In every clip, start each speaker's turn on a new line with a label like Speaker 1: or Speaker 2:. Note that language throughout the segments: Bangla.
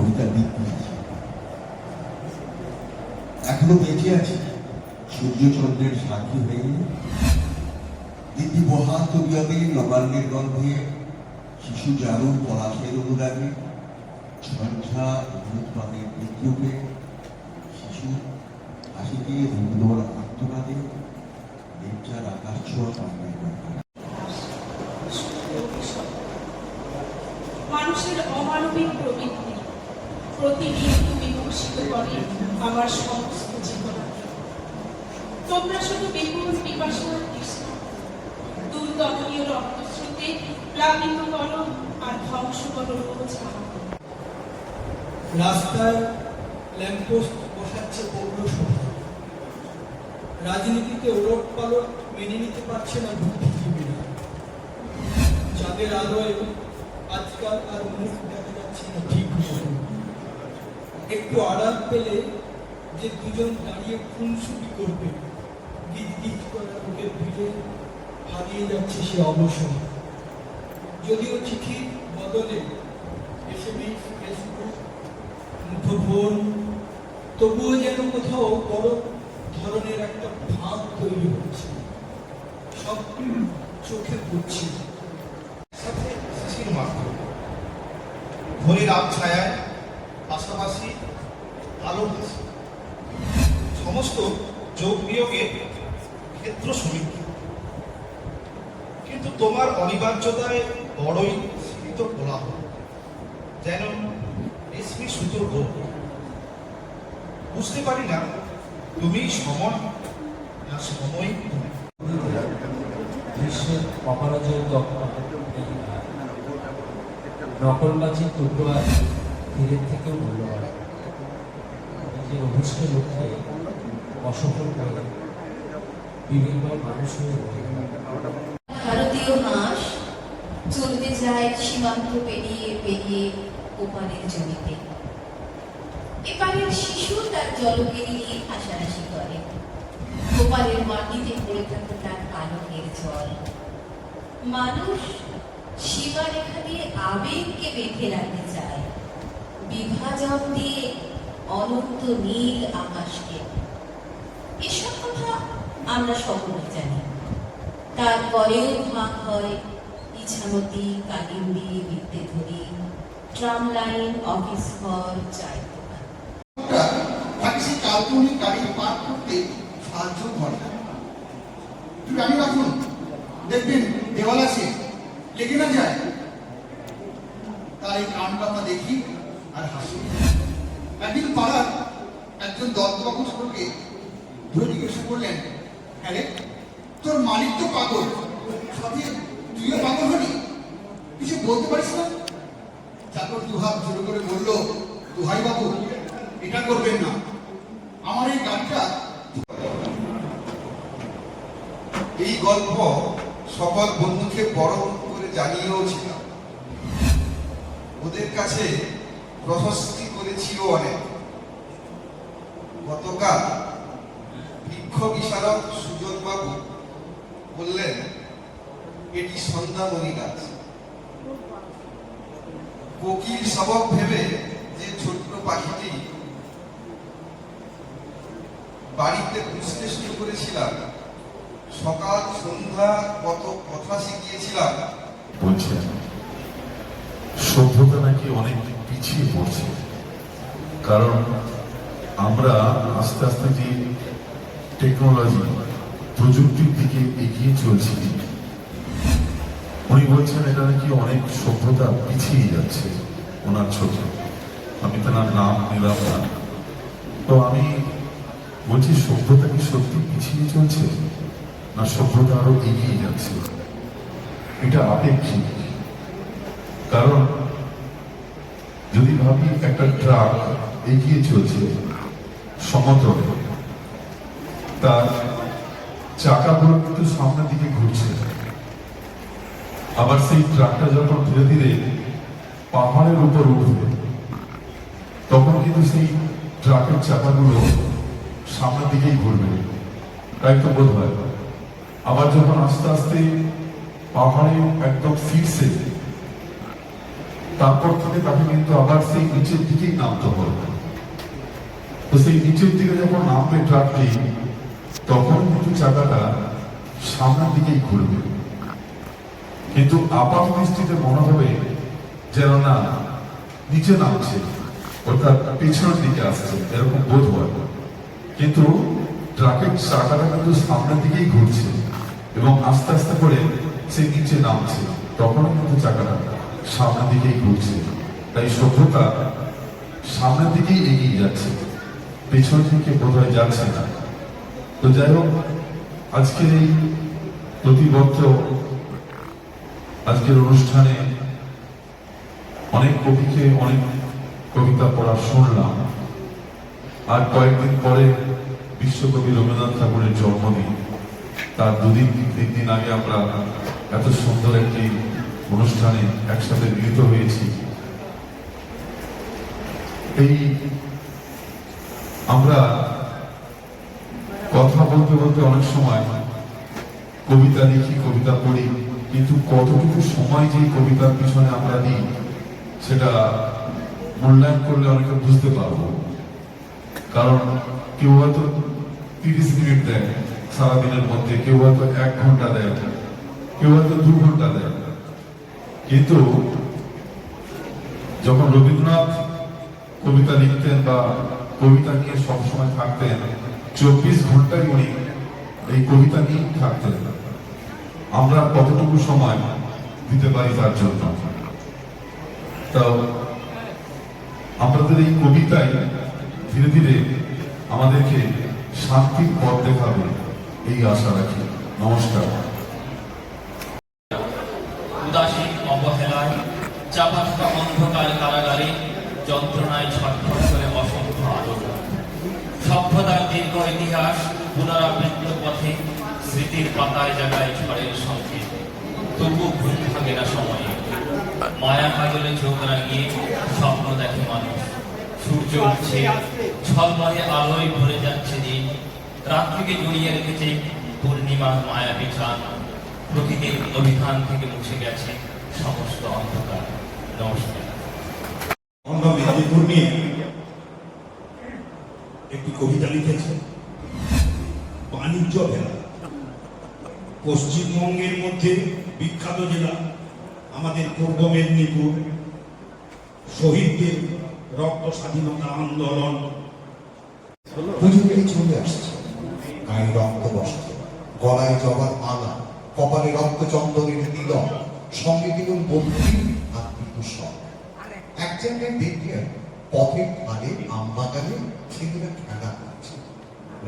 Speaker 1: কবিতা লিখতে এখনও বেঁচে আছে। সূর্যচন্দ্রের সাক্ষী হয়ে দিদি বহাত বিয়বে নবান্নের গন্ধে শিশু জারুর পলাশের অনুরাগে, ঝঞ্ঝা ভূত পানের শিশু হাসিতে রুদ্রর আত্মনাদে নির্জার আকাশ ছোঁয়া পান্ডায়
Speaker 2: বিকশিত করে আমার সমস্ত জীবনাকে তোমরা শুধু বিপুল দুর্দমনীয় রক্তস্রোতে প্লাবিত করো আর ধ্বংস করো
Speaker 3: রাস্তায় ল্যাম্পপোস্ট বসাচ্ছে পৌরসভা রাজনীতিতে ওলট পালট মেনে নিতে পারছে না বুদ্ধিজীবীরা। যাদের আলোয় আজকাল আর মুখ দেখা যাচ্ছে না ঠিক একটু আড়াল পেলে যে দুজন দাঁড়িয়ে খুনসুটি করবে গিজ গিজ করা ভিড়ে হারিয়ে যাচ্ছে সে অবসর। যদিও চিঠির বদলে এসএমএস ফেসবুক মুঠোফোন, তবুও যেন কোথাও বড় ধরনের একটা ভাব তৈরি হচ্ছে, সব চোখে পড়ছে।
Speaker 4: সাথে শিশির মাত্র। ভোরের আব ছায়ায় পাশাপাশি আলো হাসি সমস্ত যোগ বিয়োগের ক্ষেত্র সমীক্ষা। কিন্তু তোমার অনিবার্যতায় বড়ই সীমিত কোলাহ যেন রেশমি সুতোর রোগ বুঝতে পারি না, তুমি সময় না সময়
Speaker 5: বিশ্বের অপরাজয় দক্ষ নকলবাজি টুকরো আর ধীরের থেকেও মূল্যবান নিজের অভিষ্ট লক্ষ্যে অসফল করে বিভিন্ন মানুষ হয়ে
Speaker 6: ভারতীয় চলতে যায় সীমান্ত পেরিয়ে পেরিয়ে ওপারের জমিতে। এপারের শিশু তার জলকেরি নিয়ে হাসাহাসি করে। ওপারের মাটিতে পড়ে থাকে তার আলোকের জল। মানুষ সীমারেখা দিয়ে আবেগকে বেঁধে রাখতে চায়। বিভাজন দিয়ে অনন্ত নীল আকাশকে। এসব কথা আমরা সকলে জানি। তারপরেও ভাগ হয় Ichamati, Kalindi Bidyadhari tram line, office ঘর, চায়ের
Speaker 7: কাল্পনিক গাড়ি পার করতে সাহায্য করে। একটু জানি রাখুন। দেখবেন দেওয়াল আছে। লেগে না যায়? তার এই আমরা দেখি। আর হাসি। একদিন পাড়ার একজন দত্তবাবু সকলকে ধরে জিজ্ঞাসা করলেন হ্যাঁ রে, তোর মালিক তো পাগল। সাথে তুইও পাগল হলি? কিছু বলতে পারিস না? তারপর দুহাত জোরে করে বলল দুহাই বাবু এটা করবেন না। আমার এই গানটা
Speaker 8: এই গল্প সকল বন্ধুকে বড় করে জানিয়েও ছিলাম ওদের কাছে প্রশস্তি করেছিও অনেক। গতকাল বৃক্ষ বিশারদ সুজন বাবু বললেন, এটি সন্ধ্যামণি গাছ। কোকিল সবক ভেবে যে ছোট্ট পাখিটি বাড়িতে বিশ্লেষণ করেছিলাম, সকাল, সন্ধ্যা কত কথা শিখিয়েছিলাম।
Speaker 9: বলছেন, সভ্যতা নাকি অনেক পিছিয়ে পড়ছে। কারণ আমরা আস্তে আস্তে যে টেকনোলজি প্রযুক্তির দিকে এগিয়ে চলছি, উনি বলছেন এটা নাকি অনেক সভ্যতা পিছিয়ে যাচ্ছে ওনার চোখে আমি তার নাম নিলাম না। তো আমি বলছি, সভ্যতা কি সত্যি পিছিয়ে চলছে না সভ্যতা আরও এগিয়ে যাচ্ছে? এটা আপেক্ষিক। কারণ যদি ভাবি একটা ট্রাক এগিয়ে চলছে সমতলে, তার চাকাগুলো কিন্তু সামনের দিকে ঘুরছে। আবার সেই ট্রাকটা যখন ধীরে ধীরে পাহাড়ের উপর উঠবে, তখন কিন্তু সেই ট্রাকের চাকাগুলো সামনের দিকেই ঘুরবে। তাই তো বোধ হয়, আবার যখন আস্তে আস্তে পাহাড়ে একদম শীর্ষে তারপর থেকে তাকে কিন্তু আবার সেই নিচের দিকেই নামতে হবে। তো সেই নিচের দিকে যখন নামবে ট্রাকটি, তখন কিন্তু চাকাটা সামনের দিকেই ঘুরবে। কিন্তু আপাত দৃষ্টিতে মনে হবে যেন না, নিচে নামছে, অর্থাৎ পিছনের দিকে আসছে, এরকম বোধ হয়। কিন্তু ট্রাকের চাকাটা কিন্তু সামনের দিকেই ঘুরছে এবং আস্তে আস্তে করে সে নিচে নামছে, তখনও কিন্তু চাকাটা সামনের দিকেই ঘুরছে। তাই সভ্যতা সামনের দিকেই এগিয়ে যাচ্ছে। পেছন দিকে বোধহয় যাচ্ছে না। তো যাই হোক, আজকের এই প্রতিবদ্ধ আজকের অনুষ্ঠানে অনেক কবিকে, অনেক কবিতা পড়া শুনলাম। আর কয়েকদিন পরে বিশ্বকবি রবীন্দ্রনাথ ঠাকুরের জন্মদিন। তার দুদিন তিন দিন আগে আমরা এত সুন্দর একটি অনুষ্ঠানে একসাথে মিলিত হয়েছি। এই আমরা কথা বলতে বলতে অনেক সময় কবিতা লিখি, কবিতা পড়ি, কিন্তু কতটুকু সময় যে কবিতার পিছনে আমরা দিই, সেটা মূল্যায়ন করলে অনেকে বুঝতে পারব। কারণ কেউ হয়তো তিরিশ মিনিট দেয় সারাদিনের মধ্যে, কেউ হয়তো এক ঘণ্টা দেয়, কেউ হয়তো দু ঘণ্টা দেয়। কিন্তু যখন রবীন্দ্রনাথ কবিতা লিখতেন বা কবিতা নিয়ে সবসময় থাকতেন, চব্বিশ ঘন্টায় উনি এই কবিতা নিয়ে থাকতেন। আমরা কতটুকু সময় দিতে পারি তার জন্য? তো আমাদের এই কবিতায় ধীরে ধীরে আমাদেরকে শান্তির পথ দেখাবে, এই আশা রাখি। নমস্কার।
Speaker 5: অবহেলায় চাপা থাকা অন্ধকার কারাগারে যন্ত্রণায় ছটফট করে অসংখ্য আলো সভ্যতার দীর্ঘ ইতিহাস পুনরাবৃত্ত পথে স্মৃতির পাতায় জায়গায় ঝড়ের সঙ্গে তবু ঘুম থাকে না সময়ে। মায়া কাজলে চোখ রাঙিয়ে স্বপ্ন দেখে মানুষ। সূর্য উঠছে ছলমলে আলোয় ভরে যাচ্ছে দিন। রাত্রিকে জড়িয়ে রেখেছে পূর্ণিমার মায়া বিছান প্রকৃতির অভিধান থেকে মুছে গেছে সমস্ত অন্ধকার নমস্কার
Speaker 10: একটি কবিতা লিখেছে। বাণিজ্য ভেলা। পশ্চিমবঙ্গের মধ্যে বিখ্যাত জেলা আমাদের পূর্ব মেদিনীপুর। শহীদদের রক্ত স্বাধীনতা আন্দোলন।
Speaker 7: পুজো চলে আসছে। গায়ে রক্ত বস্ত্র গলায় জবার আনা। কপালে রক্ত চন্দনের সঙ্গে কিন্তু বন্ধু আর বিভূষণ এক জায়গায় দেখলে পথের ধারে, আম বাগানে ছেলেরা খেলা করছে।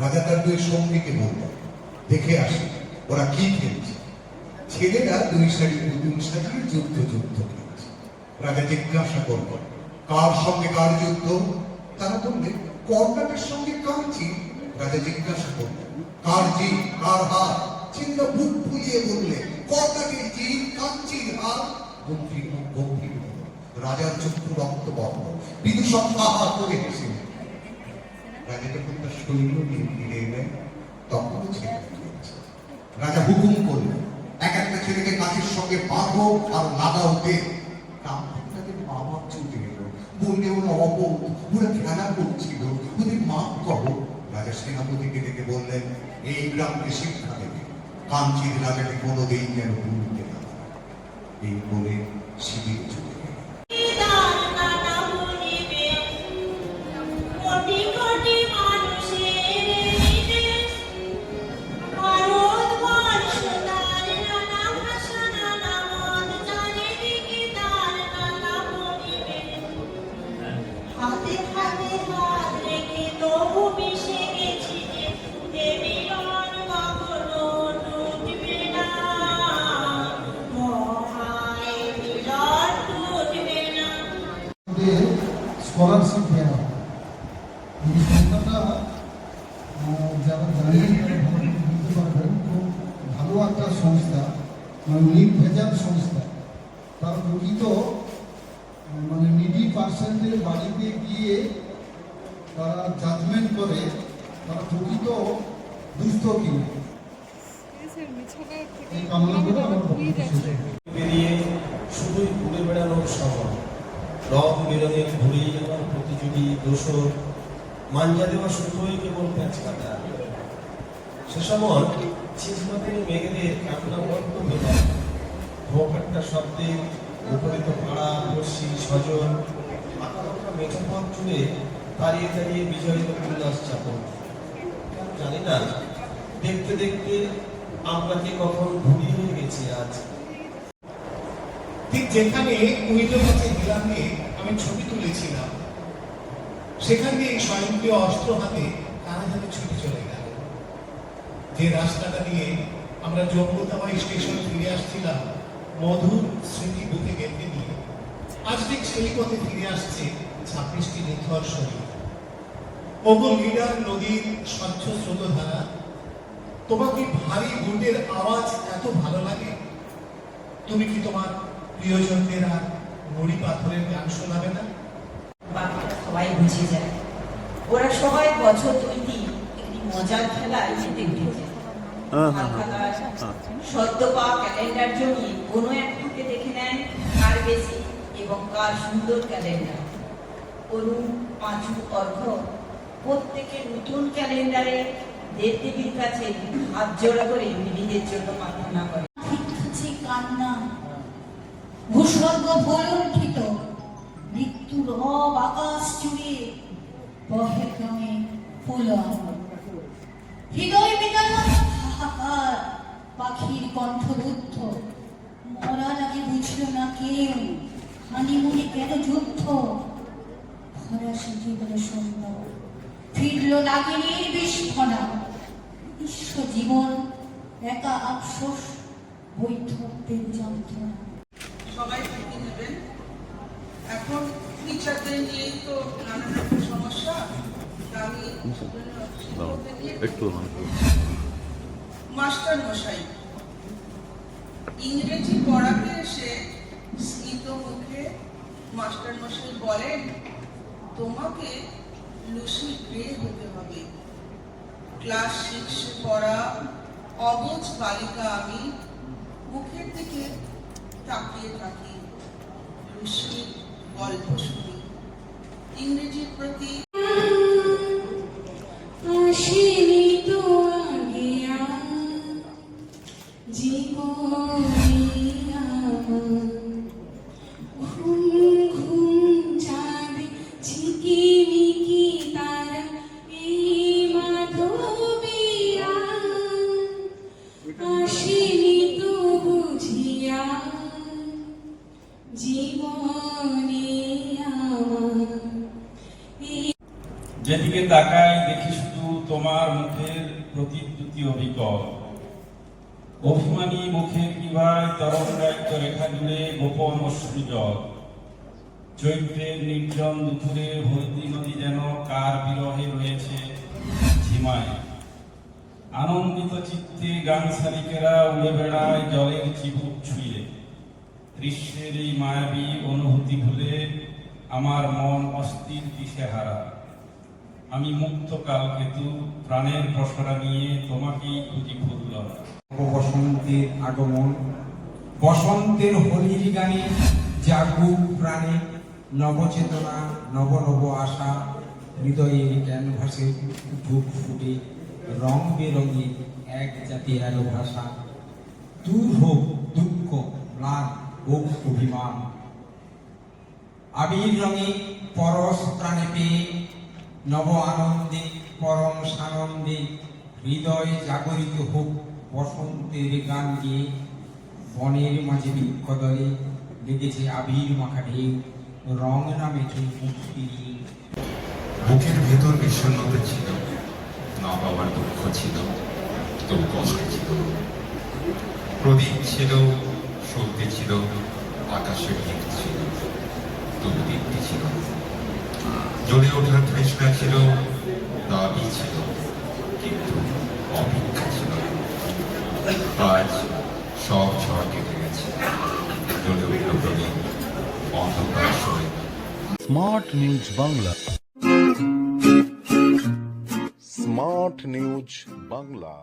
Speaker 7: রাজা তার দুই সঙ্গীকে বলল, দেখে আসি, ওরা কি খেলছে? ছেলেরা দুই সারি পুতুল সাজিয়ে যুদ্ধ যুদ্ধ খেলছে রাজা জিজ্ঞাসা করল, কার সঙ্গে কার যুদ্ধ? তারা বললে, কর্ণাটের সঙ্গে কাঞ্চি রাজা জিজ্ঞাসা করলেন কার জি কার হার ছেলেরা বুক ফুলিয়ে বললে কর্ণাটের জি কাঞ্চির মন্ত্রীর মুখ, গম্ভীর রাজার চক্ষু রক্ত বর্ণ। বিদূষক হা হা করে হেসে রাজা যখন তার সৈন্য নিয়ে ফিরে এলেন তখনও ছেলে রাজা হুকুম করলেন, এক একটা ছেলেকে কাজের সঙ্গে বাঁধো আর লাগাও দে। তাদের বাবা ছুটে এলো। বললে, ওরা অবোধ, ওরা খেলা করছিল, ওদের মাফ করো। রাজা সেনাপতিকে ডেকে বললেন, এই গ্রামকে শিক্ষা কাঞ্চির রাজাকে কোনোদিন যেন ভুলতে না এই বলে শিবির
Speaker 11: বাড়িতে গিয়ে তারা জাজমেন্ট করে, তারা প্রকৃত দুস্থ
Speaker 3: বেড়ানোর সময়
Speaker 12: কেবল কাটা। সে পাড়া পড়শি স্বজন আঁকা বাঁকা পথ জুড়ে দাঁড়িয়ে দাঁড়িয়ে বিজয়িত উল্লাস চাপন জানি না, দেখতে দেখতে আমরা কি কখন ঘুরি হয়ে গেছি আজ?
Speaker 13: ঠিক যেখানে কুইলের কাছে হিরাম আমি ছবি তুলেছিলাম। সেখান দিয়ে স্বয়ংক্রিয় অস্ত্র হাতে কারা যেন ছুটে চলে গেল। যে রাস্তাটা দিয়ে আমরা যোগ্যতাবাই স্টেশনে ফিরে আসছিলাম, মধুর স্মৃতি বুকে গেঁথে নিয়ে। আজ ঠিক সেই পথে ফিরে আসছে ছাব্বিশটি নিথর শরীর। ওগো লিডার নদীর স্বচ্ছ স্রোতধারা তোমাকে ভারী বুটের আওয়াজ এত ভালো লাগে? তুমি কি তোমার প্রিয়জনদের আর নুড়ি পাথরের গান শোনাবে না?
Speaker 14: বাকিটা সবাই বুঝে যায়। ওরা সবাই বছর দুইটি একটি মজার খেলায় মেতে উঠেছে সদ্য পাওয়া ক্যালেন্ডার জমিয়ে কোনো এক দেখে নেন কার বেশি এবং কার সুন্দর ক্যালেন্ডার। অরুণ পাঁচু অর্ঘ। প্রত্যেকে নতুন ক্যালেন্ডারে দেবদেবীর কাছে হাত জোড়া করে নিজের জন্য প্রার্থনা করে।
Speaker 15: কান্না। ভূস্বর্গ ভয়ঙ্কিত মৃত্যুর রব আকাশ জুড়ে। বহে ক্রমে হৃদয় মেটানো পাখির কণ্ঠরুদ্ধ মরার আগে বুঝল না কেউ। হানিমুনি কেন যুদ্ধ? ভরা গেল সুন্দর ফিরল নাগিনীর বিস্ফোরণ বিশ্ব জীবন একা আফসোস বৈঠকদের যন্ত্রণা।
Speaker 16: সবাই ছুটি নেবেন এখন টিচারদের নিয়েই তো নানান রকম সমস্যা। আমি একটু মাস্টার মশাই ইংরেজি পড়াতে এসে স্মিত মুখে মাস্টার মশাই বলেন তোমাকে লুসি গ্রে হতে হবে। ক্লাস সিক্সে পড়া অবজ বালিকা আমি মুখের দিকে তাকিয়ে থাকি। লুসির গল্প শুনি। ইংরেজির প্রতি
Speaker 10: যেদিকে তাকাই দেখি শুধু তোমার মুখের প্রতিদ্যুতি অবিকল। অভিমানী মুখের কিভায় তরঙ্গায়িত রেখা জুড়ে গোপন অশ্রুজল। চৈত্রের নির্জন দুপুরে ভর্তি নদী যেন কার বিরহে রয়েছে ঝিমায়। আনন্দিত চিত্তে গান শালিকেরা উড়ে বেড়ায় জলের চিবুক ছুঁয়ে। দৃশ্যের এই মায়াবী অনুভূতি ভুলে আমার মন অস্থির দিশেহারা। আমি মুক্ত কাল কালকেতু প্রাণের পসরা নিয়ে তোমাকেই খুঁজি খুঁজলাম।
Speaker 17: বসন্তের আগমন, বসন্তের হোলির গানে জাগুক প্রাণে নবচেতনা, নব নব আশা, হৃদয়ের ক্যানভাসে বুক ফুটে রং বেরঙে এক জাতি এলো ভাষা দূর হোক দুঃখ, ম্লান হোক অভিমান। আবির রঙে পরশ প্রাণে পেয়ে নব আনন্দে পরম সানন্দে হৃদয় জাগরিত হোক বসন্তের গান গিয়ে, বনের মাঝে বৃক্ষদলে লেগেছে আবির মাখা ঢেউ, রং নামে
Speaker 18: বুকের ভেতর বিষণ্ণতা ছিল, না বাবার দুঃখ ছিল, তবু কষ্ট ছিল। প্রদীপ ছিল শক্তি ছিল, আকাশে ছিল, তবু দীপ্তি ছিল। জ্বলে ওঠার তৃষ্ণা ছিল দাবি ছিল, কিন্তু অপেক্ষা ছিল। আজ সব ঝড় কেটে গেছে। জ্বলে উঠল প্রদীপ অন্ধকার সরে।
Speaker 19: Smart news Bangla. Smart news Bangla.